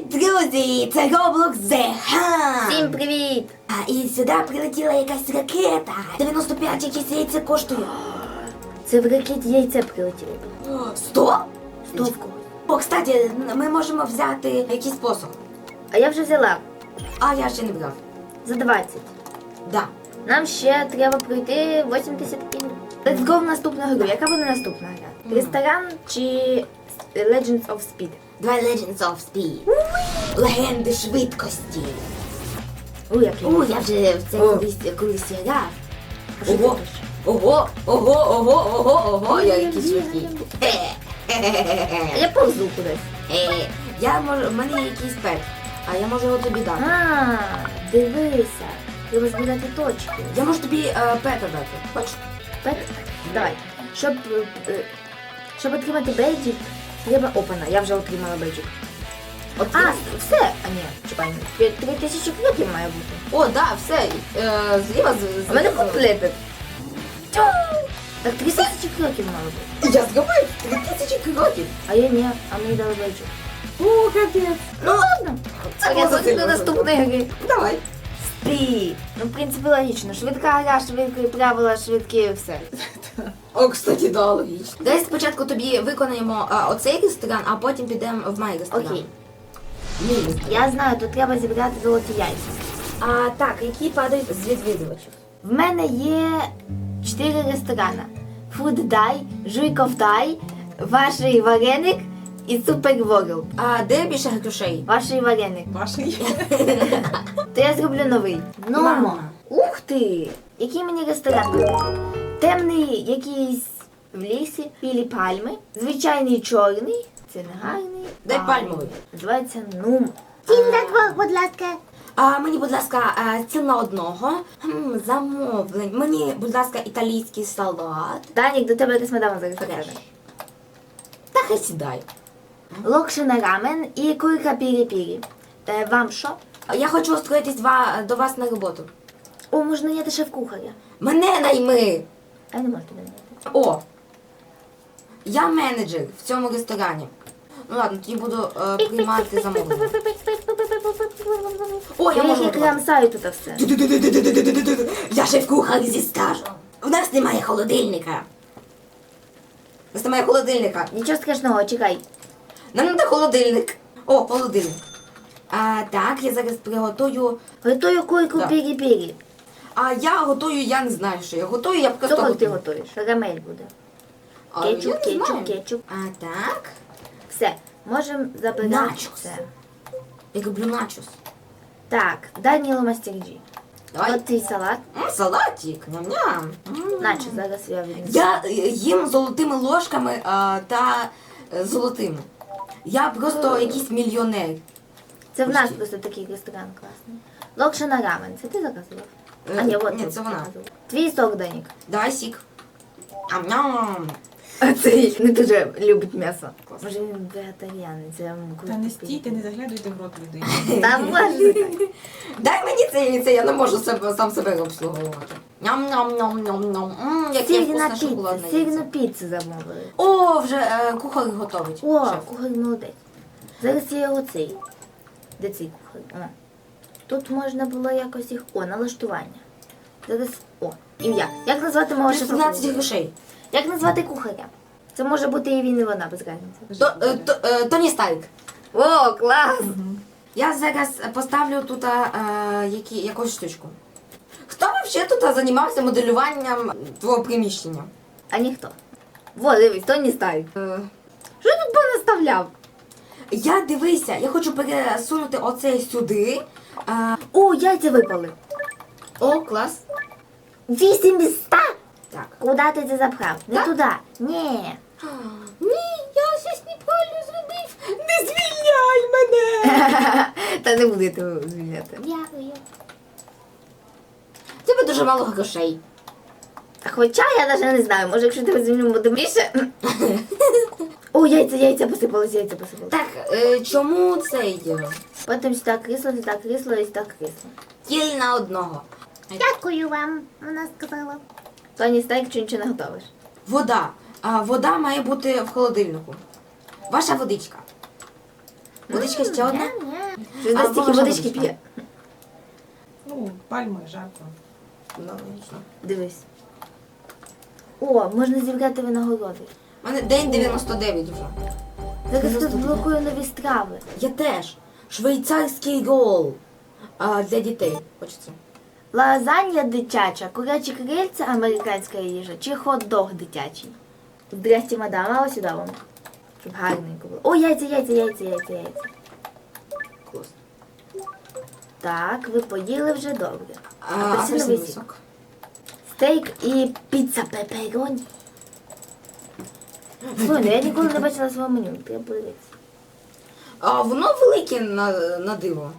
Привіт, друзі! Це Roblox The Hunt! Всім привіт! А і сюди прилетіла якась ракета. 95 якісь яйця коштує. Це в ракеті яйце прилетіло. Сто? Сто в когось. О, кстати, ми можемо взяти якийсь посох. А я вже взяла А я ще не брав. за 20. Да. Нам ще треба пройти 80 кіл. Let's go в наступну гру. Яка буде наступна гра? Ресторан чи Legends of Speed? Давай Legends of Speed. Легенди швидкості. У, як я. У, я вже в це О. колись, колись грав. Ого, ого, ого, ого, ого, ого, я якийсь швидкий. я повзу кудись. Е, Я можу, в мене є якийсь пет, а я можу його тобі дати. А, дивися. Треба збирати точки. Я можу тобі е, пета дати. Хочеш? Пет? Давай. Щоб, е, е, щоб отримати бейджик, треба опана. Я вже отримала бейджик. От А, я- все. А ні, чекай. Три- Три тисячі кроків має бути. О, да, все. Е, зліва з- У мене зліва. Так, три тисячі кроків мало бути. Я три тисячі кроків. А я ні, а мені дали бейджик. О, капець. Ну ладно. Це я було до наступної гри. Давай. Спі. Ну, в принципі, логічно. Швидка гра, швидкі правила, швидкі все. О, кстати, да, логічно. Давай спочатку тобі виконаємо а, оцей ресторан, а потім підемо в май ресторан. Окей. Мій ресторан. Я знаю, тут треба зібрати золоті яйця. А так, які падають з відвідувачів? В мене є чотири ресторани. Food Дай, Жуйковтай, Ваший вареник і Супер Ворл. А де більше грошей? Ваший вареник. Ваший. То я зроблю новий. Мама. Ух ти! Який мені ресторан? Темний якийсь в лісі, білі пальми, звичайний чорний, це не гарний. Дай пальмовий. Називається Нум. Тім на будь ласка. А мені, будь ласка, е, ціл одного. Хм, замовлень. Мені, будь ласка, італійський салат. Данік, до тебе якась мадама зараз. Та хай сідай. Локшина рамен і курка пірі-пірі. Е, вам що? Я хочу устроїтись ва- до вас на роботу. О, можна наняти шеф-кухаря. Мене найми. А я не можу тебе наняти. О! Я менеджер в цьому ресторані. Ну ладно, тоді буду е, приймати замовлення. О, я Я можу як готувати. рамсаю тут все. Я шеф-кухар зі стажем. У нас немає холодильника. У нас немає холодильника. Нічого страшного, чекай. Нам треба холодильник. О, холодильник. А, так, я зараз приготую. Готую курку Да. пірі-пірі. А я готую, я не знаю, що я готую, я просто Що ти готую. готуєш? Рамель буде. А, я Кетчуп, не кетчуп, знаю. кетчуп. А так. Все, можемо забирати Начос. це. Я люблю начос. Так, Даніло Мастерджі. Давай. От твій салат. М, салатик, ням-ням. М. Наче зараз я віднесу. Я е, їм золотими ложками а, та е, золотими. Я просто якийсь мільйонер. Це в нас Почти. просто такий ресторан класний. Локшина рамен. Це ти заказував? Е, А ні, от ні, ти це вона. заказував. Твій сок, Данік. Давай сік. Ам-ням. А цей не дуже любить м'ясо. Може він вегетаріанець, я Та не стійте, не заглядуйте в рот людини. Та може. Дай мені це і це, я не можу себе, сам себе обслуговувати. Ням-ням-ням-ням-ням. Мм, яке Сирна вкусне піца, шоколадне яйце. замовили. О, вже е, кухар готовить. О, Шеф. кухар молодець. Зараз я його цей. Де цей кухар? Тут можна було якось їх. О, налаштування. Зараз. О, ім'я. Як назвати мого 13 шефа? грошей. Як назвати кухаря? Це може бути і він, і вона без разниці. То, е, то, е, Тоні Старк. О, клас! Я зараз поставлю тут е, які, якусь штучку. Хто взагалі тут займався моделюванням твого приміщення? А ніхто. Во, дивись, то не ставить. Е, Що тут понаставляв? я дивися, я хочу пересунути оце сюди. Е, О, яйця випали. о, клас. Вісім із ста? Так. Куди ти це запхав? Не Так? туди. Ні. Ні, я щось неправильно зробив. Не звільняй мене. Та не буду я тебе звільняти. Дякую. В Тебе дуже мало грошей. Хоча я навіть не знаю, може якщо тебе звільню буде більше. О, яйця, яйця посипались, яйця посипались. Так, е, чому цей е, Потім сюди крісло, сюди крісло і сюди крісло. тіль на одного? Дякую вам, вона сказала. Тоні стайк, чи нічого не готовиш. Вода. А, вода має бути в холодильнику. Ваша водичка. Водичка ще одна? Ням-ням. А, нас тільки ваша водички водичка. п'є. Ну, пальми, жарко. Ну. Дивись. О, можна зібрати винагороди. У мене день 99 вже. Зараз тут 99. блокую нові страви. Я теж. Швейцарський рол. А, для дітей. Хочеться. Лазанья дитяча, курячі крильця, американська їжа чи хот-дог дитячий. Здрасте, мадам, а ось сюди вам. Щоб гарненько було. О, яйця, яйця, яйця, яйця, яйця. Клас. Так, ви поїли вже добре. А, Апельсиновий апельсиновий сік. сок. Стейк і піца пепероні. Слухай, ну я ніколи не бачила свого меню, треба подивитися. А воно велике на, на диво.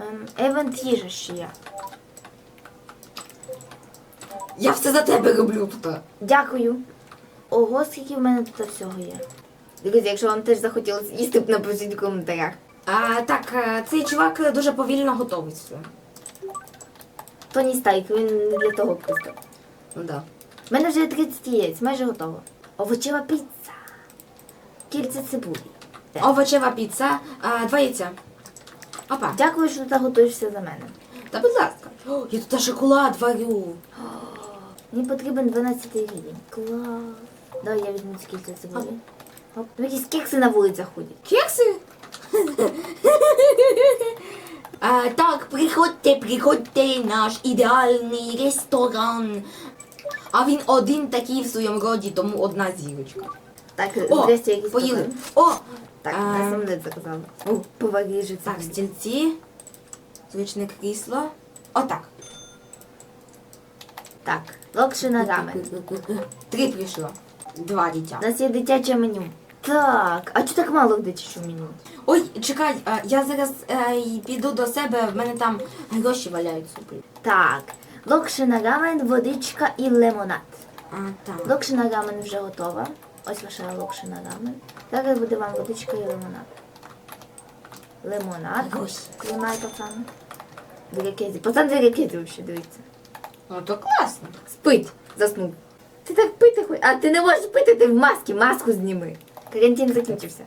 Ем, Евент їжа ще є. Я все за тебе роблю тут. Дякую. Ого, скільки в мене тут всього є. Друзі, якщо вам теж захотілося їсти, напишіть в коментарях. А, так, е, цей чувак дуже повільно готовить все. Тоні Стайк, він не для того просто. Ну да. У мене вже 30 яєць, майже готово. Овочева піца. Кільце цибулі. Овочева піца, а, два яйця. Опа. Дякую, що ти готуєшся за мене. Та будь ласка. О, я тут шоколад варю. Мені потрібен 12 рівень. Клас. Давай я візьму кільця цибулі. Оп. Ну, якісь кекси на вулицях ходять. Кекси? а, так, приходьте, приходьте, наш ідеальний ресторан. А він один такий в своєму роді, тому одна зірочка. Так, О, здрасте, якісь поїли. О, Так, а, я сам не заказала. О, поваги Так, стільці, звичне крісло. Отак. Так, локшина рамен. Три прийшло. Два дитя. У нас є дитяче меню. Так, а чого так мало в дитячому меню? Ой, чекай, а, я зараз е, й піду до себе, в мене там гроші валяються. Так, локшина рамен, водичка і лимонад. А, так. Локшина рамен вже готова. Ось ваша локшина рамен. Зараз буде вам водичка і лимонад. Лимонад. Гроші. Тримай, пацан. Дирекезі. Пацан дирекезі взагалі, дивіться. Ну то класно. Спить, заснув. Ти так пити хоч. А ти не можеш пити, ти в масці, маску зніми. Карантин закінчився.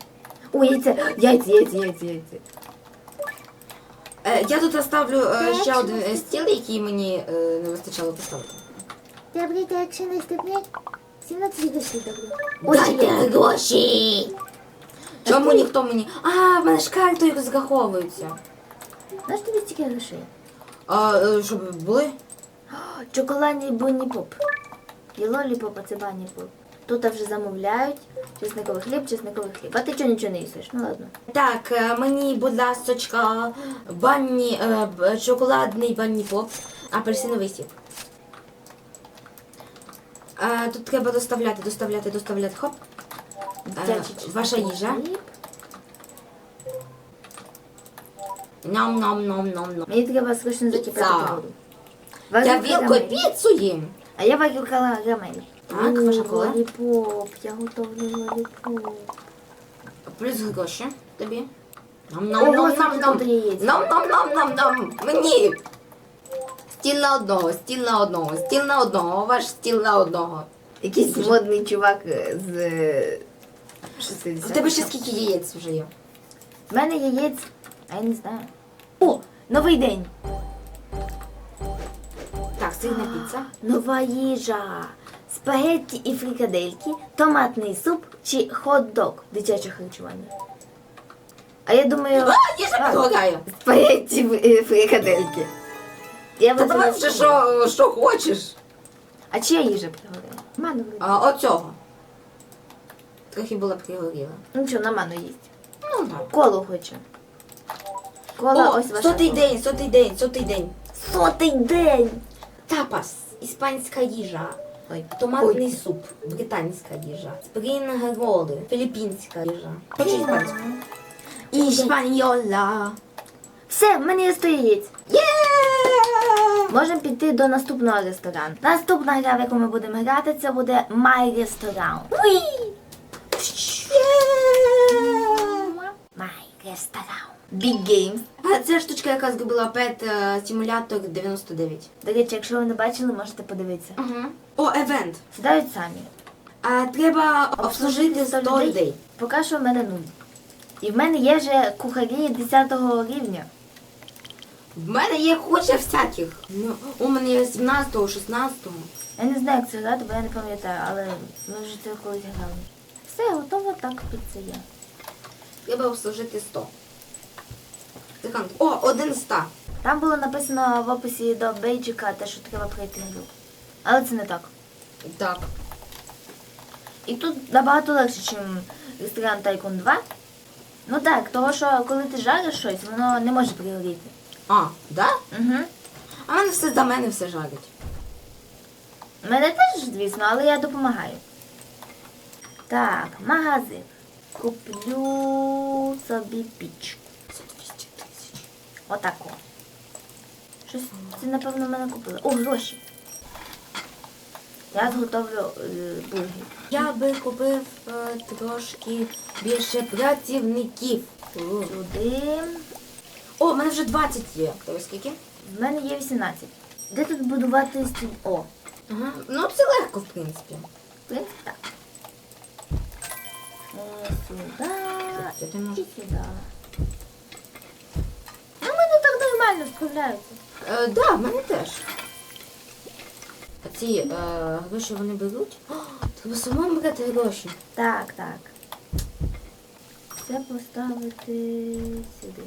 О, яйця, яйця, яйця, яйця, яйця. Е, я тут ставлю е, ще один е, стіл, який мені е, не вистачало поставити. Добрий день, якщо не ступнять, 17 душі добре. Дайте гроші! Чому ніхто мені. А, в мене карти заховуються. Знаєш тобі стільки грошей? А, е, щоб були? Чоколадний бунні поп. І лоліпоп, а це банні поп. Тут вже замовляють. Чесниковий хліб, чесниковий хліб. А ти чого нічого не їсиш? Ну ладно. Так, е, мені, будь ласочка, банні, е, б- шоколадний банні поп, апельсиновий сік. Е, тут треба доставляти, доставляти, доставляти. Хоп. Дитячий Е, ваша їжа. хліб. Ном-ном-ном-ном-ном. Мені треба срочно закипати Піца. воду. Я Варю вілкою карамель. піцу їм. А я варю карамель. Так, О, ваша кола. Лоліпоп, я готовлю лоліпоп. Плюс гроші тобі. Ого, Ном-ном-ном-ном-ном. скільки яєць. Ном-ном-ном-ном-ном. Мені. Стіл на одного, стіл на одного, стіл на одного, ваш стіл на одного. Якийсь модний чувак е, з е, У 60. тебе ще скільки яєць вже є? В мене яєць, а я не знаю. О, новий день. Сирна піца. Нова їжа. Спагетті і фрикадельки, томатний суп чи хот-дог дитяче харчування. А я думаю, А, їжа предлагаю. спагетті і фрикадельки. Я Та давай вже що, що хочеш. А чия їжа пригорила? Ману. А, оцього. Трохи була пригоріла. Ну що, на ману їсть. Ну так. Колу хоче. Кола О, ось ваша. сотий кола. день, сотий день, сотий день. Сотий день. Тапас, іспанська їжа. Ой, Томатний ой. суп, британська їжа. Спрінг роли, філіппінська їжа. Хочу іспанську. Іспаньола. Все, в мене є 100 яєць. Є! Можемо піти до наступного ресторану. Наступна гра, в яку ми будемо грати, це буде My Restaurant. Уї! My Restaurant. Big Games. А це штучка, яка зробила Pet е, Simulator 99. До речі, якщо ви не бачили, можете подивитися. Угу. О, евент. Сідають самі. А, треба обслужити 100 людей. Поки що в мене нуль. І в мене є вже кухарі 10 рівня. В мене є куча всяких. Ну, у мене є 17-го, 16-го. Я не знаю, як це грати, бо я не пам'ятаю, але ми вже це колись грали. Все, готово, так піца є. Треба обслужити 100. Секунд. О, один 100. Там було написано в описі до бейджика те, що треба пройти гру. Але це не так. Так. І тут набагато легше, ніж ресторан Тайкун 2. Ну так, того що коли ти жариш щось, воно не може пригоріти. А, да? Угу. А мене все за мене все жарить. Мене теж, звісно, але я допомагаю. Так, магазин. Куплю собі пічку. Це 200. Отако. Щось це, напевно, в мене купили. О, гроші. Я зготовлю е, бургер. Я би купив е, трошки більше працівників. Сюди. О, в мене вже 20 є. Тобто скільки? В мене є 18. Де тут будувати стін? О, Ага. Ну це легко, в принципі. в принципі, так. Е, сюди. І сюди. Нормально справляються. Е, да, в мене теж. А ці е, гроші вони беруть? О, треба самому брати гроші. Так, так. Це поставити сюди.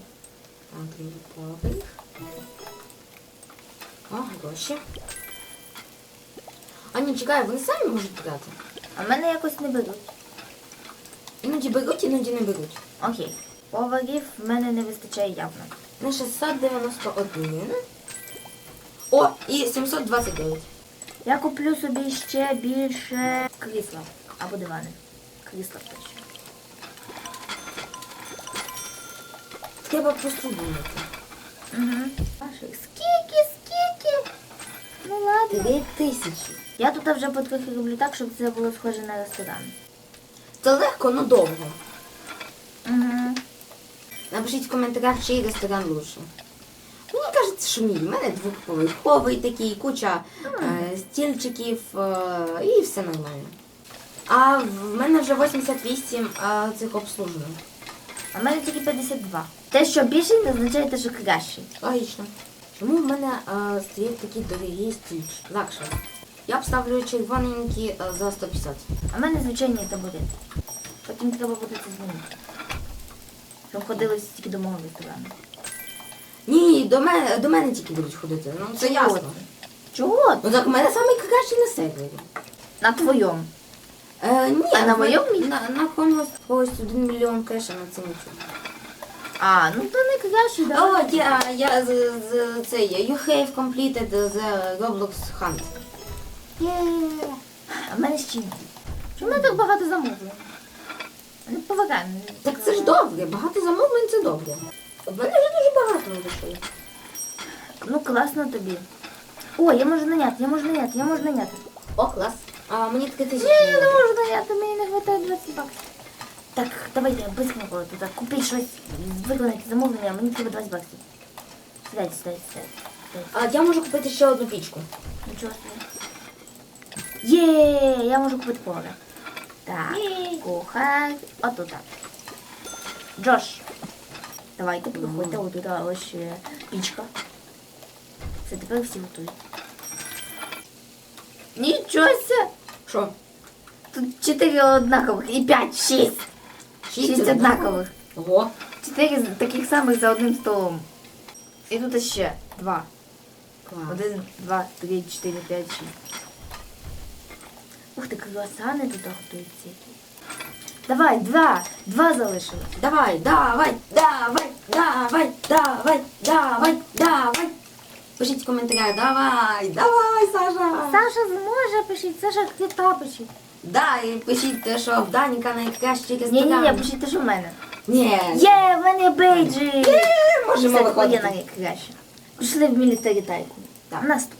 Другий поверх. О, гроші. А ні, чекай, вони самі можуть брати. А в мене якось не беруть. Іноді беруть, іноді не беруть. Окей. Поварів в мене не вистачає явно. На 691. О, і 729. Я куплю собі ще більше крісла. Або дивани. Крісла точно. Треба просто думати. Угу. Скільки, скільки? Ну ладно. Три тисячі. Я тут вже потрохи роблю так, щоб це було схоже на ресторан. Це легко, але довго. Угу. Напишіть в коментарях, чий ресторан лучше. Мені кажеться, що мій. У мене двохповерховий такий, куча е, стільчиків е, і все нормально. А в мене вже 88 е, цих обслужено. А в мене тільки 52. Те, що більший, не означає те, що кращий. Логічно. Чому в мене е, стоять такі дорогі стільчики? Лакше. Я обставлю червоненькі е, за 150. А в мене звичайні табурети. Потім треба буде це змінити. Щоб ходили тільки до мого ресторану. Ні, до мене, до мене тільки будуть ходити. Ну це ясно. Чого? Ну так в мене найкращий на сервері. На твоєму. Е, ні, А на моєму місці? На, на комусь когось один мільйон кеша на це нічого. А, ну то не краще, да. О, я, я з, з цей, you have completed the Roblox hunt. Є. А в мене ще. Чому мене так багато замовлень? Не повагаю. Так це ж добре, багато замовлень це добре. В мене вже дуже багато грошей. Ну класно тобі. О, я можу наняти, я можу наняти, я можу наняти. О, клас. А мені таке тисячі. Ні, я не можу наняти, мені не вистачає 20 баксів. Так, давайте быстренько туди купіть щось, виконати замовлення, мені треба 20 баксів. Сідайте, сідайте, сідайте. А я можу купити ще одну пічку. Нічого собі. Є, я можу купити повара. Так, Єй. кухар, отут. так. Джош, давайте приходьте, отут ось е, пічка. Це тепер всі готують. Нічого ся! Що? Тут 4 однакових і 5, 6. 6 однакових. Ого. 4 таких самих за одним столом. І тут ще 2. Клас. 1, 2, 3, 4, 5, 6. Ух ти, круасани тут готуються. Давай, два. Два залишилось. Давай, давай, давай, давай, давай, давай, давай. Пишіть в коментарях, давай, давай, Саша. Саша зможе пишіть, Саша кита пишіть. Да, і пишіть, те, що в Даніка найкращий Ні, ні, ресторан. ні, пишіть те, що в мене. Ні. Є, в мене бейджі. Можемо Це твоє найкраще. Пішли в мілітарі тайку. Так. Наступ.